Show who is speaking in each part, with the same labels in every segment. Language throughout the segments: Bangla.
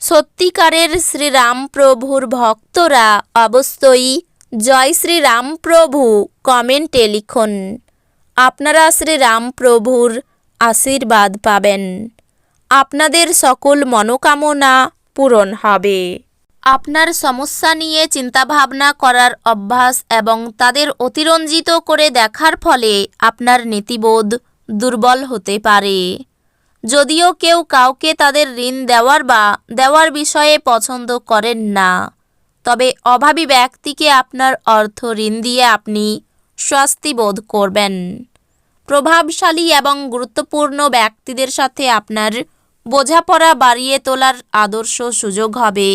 Speaker 1: সত্যিকারের শ্রীরাম প্রভুর ভক্তরা অবশ্যই জয় শ্রীরাম প্রভু কমেন্টে লিখুন। আপনারা শ্রীরাম প্রভুর আশীর্বাদ পাবেন। আপনাদের সকল মনোকামনা পূরণ হবে। আপনার সমস্যা নিয়ে চিন্তাভাবনা করার অভ্যাস এবং তাদের অতিরঞ্জিত করে দেখার ফলে আপনার নীতিবোধ দুর্বল হতে পারে। যদিও কেউ কাউকে তাদের ঋণ দেওয়ার বা দেওয়ার বিষয়ে পছন্দ করেন না। তবে অভাবী ব্যক্তিকে আপনার অর্থ ঋণ দিয়ে আপনি স্বস্তি বোধ করবেন। প্রভাবশালী এবং গুরুত্বপূর্ণ ব্যক্তিদের সাথে আপনার বোঝাপড়া বাড়িয়ে তোলার আদর্শ সুযোগ হবে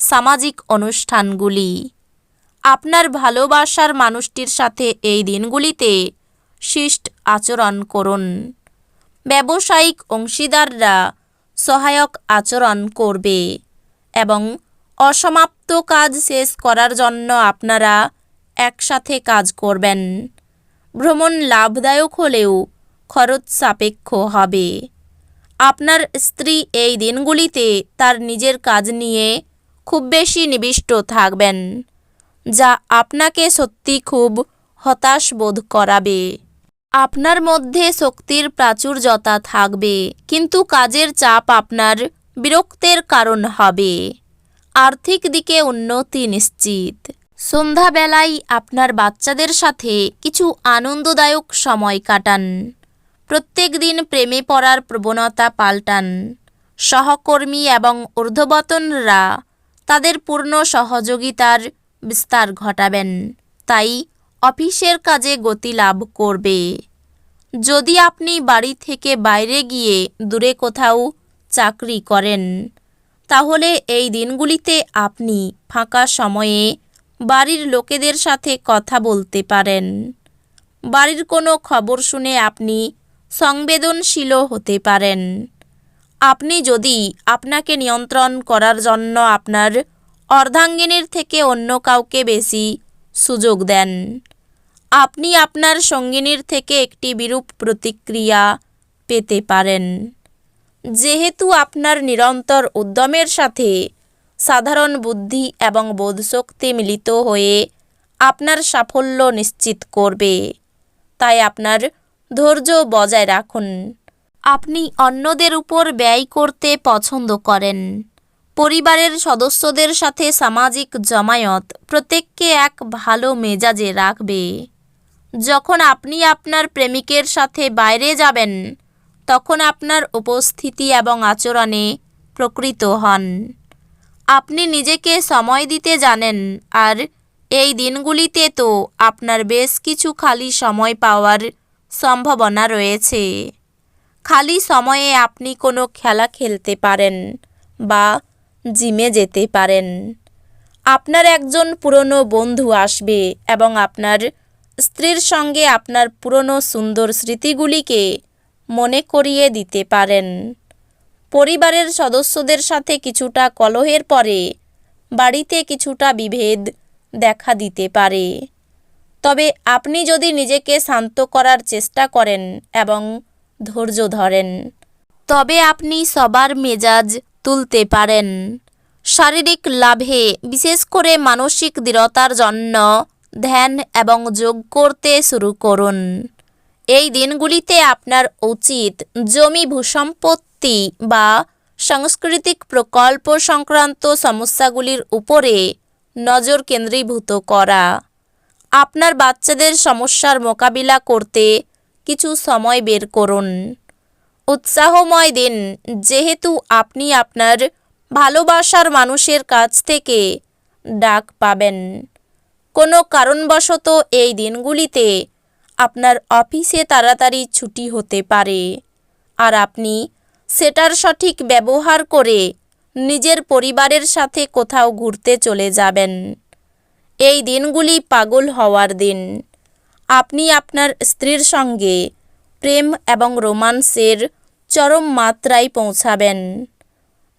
Speaker 1: সামাজিক অনুষ্ঠানগুলি। আপনার ভালোবাসার মানুষটির সাথে এই দিনগুলিতে শিষ্ট আচরণ করুন। ব্যবসায়িক অংশীদাররা সহায়ক আচরণ করবে এবং অসমাপ্ত কাজ শেষ করার জন্য আপনারা একসাথে কাজ করবেন। ভ্রমণ লাভদায়ক হলেও খরচ সাপেক্ষ হবে। আপনার স্ত্রী এই দিনগুলিতে তার নিজের কাজ নিয়ে খুব বেশি নিবিষ্ট থাকবেন, যা আপনাকে সত্যি খুব হতাশ বোধ করাবে। আপনার মধ্যে শক্তির প্রাচুর্যতা থাকবে, কিন্তু কাজের চাপ আপনার বিরক্তের কারণ হবে। আর্থিক দিকে উন্নতি নিশ্চিত। সন্ধ্যাবেলায় আপনার বাচ্চাদের সাথে কিছু আনন্দদায়ক সময় কাটান। প্রত্যেক দিন প্রেমে পড়ার প্রবণতা পাল্টান। সহকর্মী এবং ঊর্ধ্ববতনরা তাদের পূর্ণ সহযোগিতার বিস্তার ঘটাবেন। তাই অফিসের কাজে গতি লাভ করবে। যদি আপনি বাড়ি থেকে বাইরে গিয়ে দূরে কোথাও চাকরি করেন, তাহলে এই দিনগুলিতে আপনি ফাঁকা সময়ে বাড়ির লোকেদের সাথে কথা বলতে পারেন। বাড়ির কোনো খবর শুনে আপনি সংবেদনশীলও হতে পারেন। আপনি যদি আপনাকে নিয়ন্ত্রণ করার জন্য আপনার অর্ধাঙ্গিনীর থেকে অন্য কাউকে বেশি সুযোগ দেন আপনি আপনার সঙ্গিনীর থেকে একটি বিরূপ প্রতিক্রিয়া পেতে পারেন। যেহেতু আপনার নিরন্তর উদ্যমের সাথে সাধারণ বুদ্ধি এবং বোধশক্তি মিলিত হয়ে আপনার সাফল্য নিশ্চিত করবে, তাই আপনার ধৈর্য বজায় রাখুন। আপনি অন্যদের উপর ব্যয় করতে পছন্দ করেন। পরিবারের সদস্যদের সাথে সামাজিক জমায়েত প্রত্যেককে এক ভালো মেজাজে রাখবে। যখন আপনি আপনার প্রেমিকের সাথে বাইরে যাবেন, তখন আপনার উপস্থিতি এবং আচরণে প্রকৃত হন। আপনি নিজেকে সময় দিতে জানেন, আর এই দিনগুলিতে তো আপনার বেশ কিছু খালি সময় পাওয়ার সম্ভাবনা রয়েছে। খালি সময়ে আপনি কোনো খেলা খেলতে পারেন বা জিমে যেতে পারেন। আপনার একজন পুরনো বন্ধু আসবে এবং আপনার স্ত্রীর সঙ্গে আপনার পুরনো সুন্দর স্মৃতিগুলিকে মনে করিয়ে দিতে পারেন। পরিবারের সদস্যদের সাথে কিছুটা কলহের পরে বাড়িতে কিছুটা বিভেদ দেখা দিতে পারে। তবে আপনি যদি নিজেকে শান্ত করার চেষ্টা করেন এবং ধৈর্য ধরেন, তবে আপনি সবার মেজাজ তুলতে পারেন। শারীরিক লাভে বিশেষ করে মানসিক দৃঢ়তার জন্য ধ্যান এবং যোগ করতে শুরু করুন। এই দিনগুলিতে আপনার উচিত জমি ভূসম্পত্তি বা সাংস্কৃতিক প্রকল্প সংক্রান্ত সমস্যাগুলির উপরে নজর কেন্দ্রীভূত করা। আপনার বাচ্চাদের সমস্যার মোকাবিলা করতে কিছু সময় বের করুন। উৎসাহময় দিন, যেহেতু আপনি আপনার ভালোবাসার মানুষের কাছ থেকে ডাক পাবেন। কোনো কারণবশত এই দিনগুলিতে আপনার অফিসে তাড়াতাড়ি ছুটি হতে পারে। আর আপনি সেটার সঠিক ব্যবহার করে নিজের পরিবারের সাথে কোথাও ঘুরতে চলে যাবেন। এই দিনগুলি পাগল হওয়ার দিন। আপনি আপনার স্ত্রীর সঙ্গে প্রেম এবং রোমান্সের চরম মাত্রায় পৌঁছাবেন।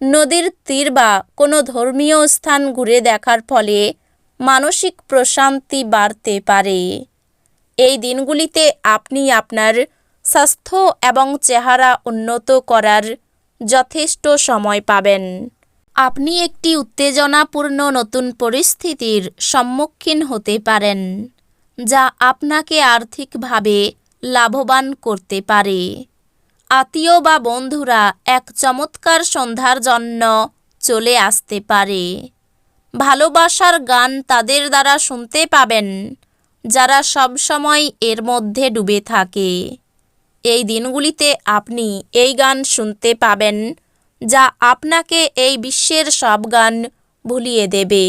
Speaker 1: নদীর তীর বা কোনো ধর্মীয় স্থান ঘুরে দেখার ফলে মানসিক প্রশান্তি বাড়তে পারে। এই দিনগুলিতে আপনি আপনার স্বাস্থ্য এবং চেহারা উন্নত করার যথেষ্ট সময় পাবেন। আপনি একটি উত্তেজনাপূর্ণ নতুন পরিস্থিতির সম্মুখীন হতে পারেন, যা আপনাকে আর্থিকভাবে লাভবান করতে পারে। আত্মীয় বা বন্ধুরা এক চমৎকার সন্ধ্যার জন্য চলে আসতে পারে। ভালোবাসার গান তাদের দ্বারা শুনতে পাবেন, যারা সবসময় এর মধ্যে ডুবে থাকে। এই দিনগুলিতে আপনি এই গান শুনতে পাবেন, যা আপনাকে এই বিশ্বের সব গান ভুলিয়ে দেবে।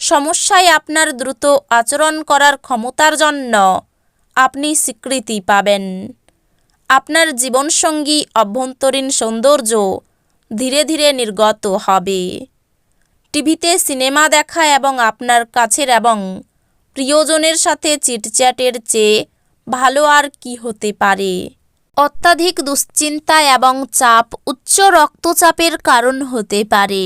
Speaker 1: সমস্যায় আপনার দ্রুত আচরণ করার ক্ষমতার জন্য আপনি স্বীকৃতি পাবেন। আপনার জীবনসঙ্গী অভ্যন্তরীণ সৌন্দর্য ধীরে ধীরে নির্গত হবে। টিভিতে সিনেমা দেখা এবং আপনার কাছের এবং প্রিয়জনের সাথে চিটচ্যাটের চেয়ে ভালো আর কি হতে পারে? অত্যাধিক দুশ্চিন্তা এবং চাপ, উচ্চ রক্তচাপের কারণ হতে পারে।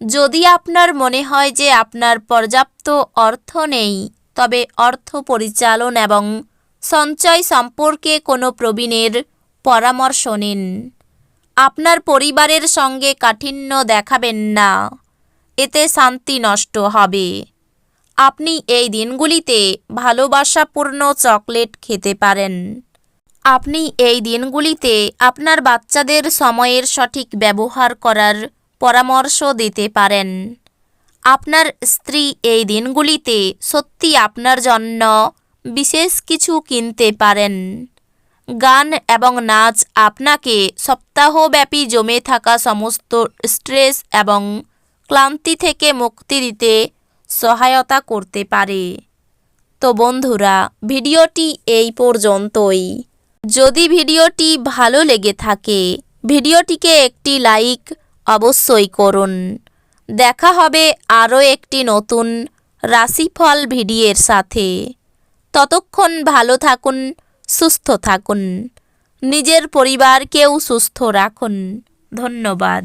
Speaker 1: যদি আপনার মনে হয় যে আপনার পর্যাপ্ত অর্থ নেই, তবে অর্থ পরিচালন এবং সঞ্চয় সম্পর্কে কোনো প্রবীণের পরামর্শ নিন। আপনার পরিবারের সঙ্গে কাঠিন্য দেখাবেন না। এতে শান্তি নষ্ট হবে। আপনি এই দিনগুলিতে ভালোবাসাপূর্ণ চকলেট খেতে পারেন। আপনি এই দিনগুলিতে আপনার বাচ্চাদের সময়ের সঠিক ব্যবহার করার পরামর্শ দিতে পারেন। আপনার স্ত্রী এই দিনগুলিতে সত্যি আপনার জন্য বিশেষ কিছু কিনতে পারেন। গান এবং নাচ আপনাকে সপ্তাহব্যাপী জমে থাকা সমস্ত স্ট্রেস এবং ক্লান্তি থেকে মুক্তি দিতে সহায়তা করতে পারে। তো বন্ধুরা, ভিডিওটি এই পর্যন্তই। যদি ভিডিওটি ভালো লেগে থাকে, ভিডিওটিকে একটি লাইক অবশ্যই করুন। দেখা হবে আরও একটি নতুন রাশিফল ভিডিওর সাথে। ততক্ষণ ভালো থাকুন, সুস্থ থাকুন। নিজের পরিবারকেও সুস্থ রাখুন। ধন্যবাদ।